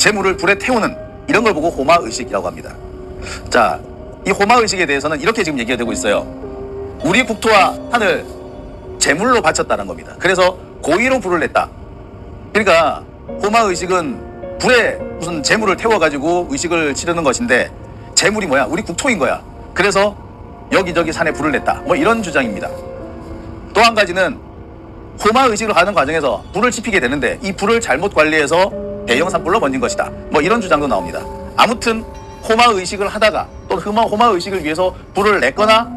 재물을 불에 태우는 이런 걸 보고 호마 의식이라고 합니다. 자, 이 호마 의식에 대해서는 이렇게 지금 얘기가 되고 있어요. 우리 국토와 하늘 재물로 바쳤다는 겁니다. 그래서 고의로 불을 냈다. 그러니까 호마 의식은 불에 무슨 재물을 태워가지고 의식을 치르는 것인데 재물이 뭐야? 우리 국토인 거야. 그래서 여기저기 산에 불을 냈다. 뭐 이런 주장입니다. 또 한 가지는 호마 의식을 하는 과정에서 불을 지피게 되는데 이 불을 잘못 관리해서 대형 산불로 번진 것이다. 뭐 이런 주장도 나옵니다. 아무튼 호마 의식을 하다가 또 호마, 호마 의식을 위해서 불을 냈거나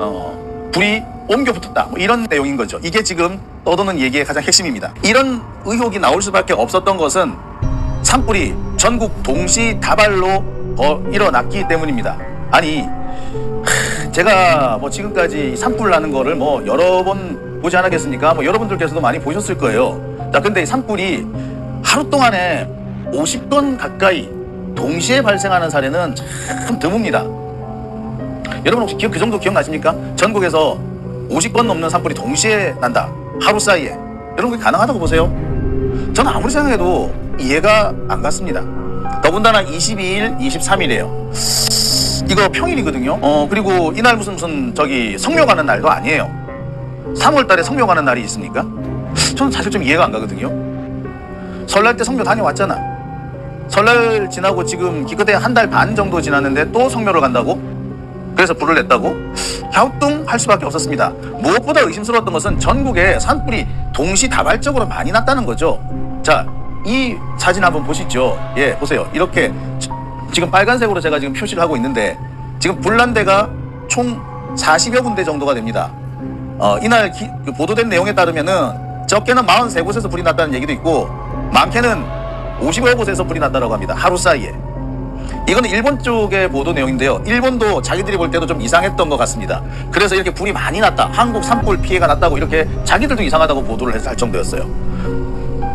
어, 불이 옮겨 붙었다. 뭐 이런 내용인 거죠. 이게 지금 떠도는 얘기의 가장 핵심입니다. 이런 의혹이 나올 수밖에 없었던 것은 산불이 전국 동시 다발로 어, 일어났기 때문입니다. 아니 하, 제가 뭐 지금까지 산불 나는 거를 뭐 여러 번 보지 않았겠습니까? 뭐 여러분들께서도 많이 보셨을 거예요. 자, 근데 이 산불이 하루 동안에 50건 가까이 동시에 발생하는 사례는 참 드뭅니다. 여러분 혹시 기억, 그 정도 기억나십니까? 전국에서 50건 넘는 산불이 동시에 난다. 하루 사이에. 여러분 그게 가능하다고 보세요? 저는 아무리 생각해도 이해가 안 갔습니다. 더군다나 22일, 23일이에요. 이거 평일이거든요. 어, 그리고 이날 무슨 무슨 저기 성묘 가는 날도 아니에요. 3월 달에 성묘 가는 날이 있습니까? 저는 사실 좀 이해가 안 가거든요. 설날 때 성묘 다녀왔잖아. 설날 지나고 지금 기껏해 한 달 반 정도 지났는데 또 성묘를 간다고? 그래서 불을 냈다고? 갸우뚱할 수밖에 없었습니다. 무엇보다 의심스러웠던 것은 전국에 산불이 동시다발적으로 많이 났다는 거죠. 자, 이 사진 한번 보시죠. 예, 보세요. 이렇게 지- 지금 빨간색으로 제가 지금 표시를 하고 있는데 지금 불난 데가 총 40여 군데 정도가 됩니다. 어, 이날 기- 그 보도된 내용에 따르면은 적게는 43곳에서 불이 났다는 얘기도 있고 많게는 50여 곳에서 불이 났다고 합니다. 하루 사이에. 이거는 일본 쪽의 보도 내용인데요. 일본도 자기들이 볼 때도 좀 이상했던 것 같습니다. 그래서 이렇게 불이 많이 났다. 한국 산불 피해가 났다고 이렇게 자기들도 이상하다고 보도를 해서 할 정도였어요.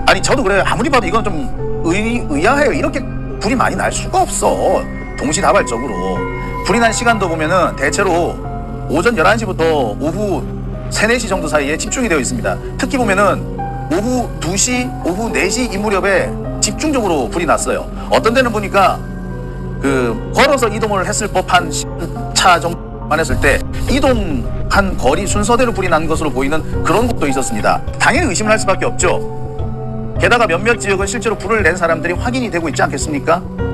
아니 저도 그래요. 아무리 봐도 이건 좀 의, 의아해요. 이렇게 불이 많이 날 수가 없어. 동시다발적으로. 불이 난 시간도 보면은 대체로 오전 11시부터 오후 3, 4시 정도 사이에 집중이 되어 있습니다. 특히 보면은 오후 2시, 오후 4시 이 무렵에 집중적으로 불이 났어요. 어떤 데는 보니까 그 걸어서 이동을 했을 법한 차 정도만 했을 때 이동한 거리 순서대로 불이 난 것으로 보이는 그런 곳도 있었습니다. 당연히 의심을 할 수밖에 없죠. 게다가 몇몇 지역은 실제로 불을 낸 사람들이 확인이 되고 있지 않겠습니까?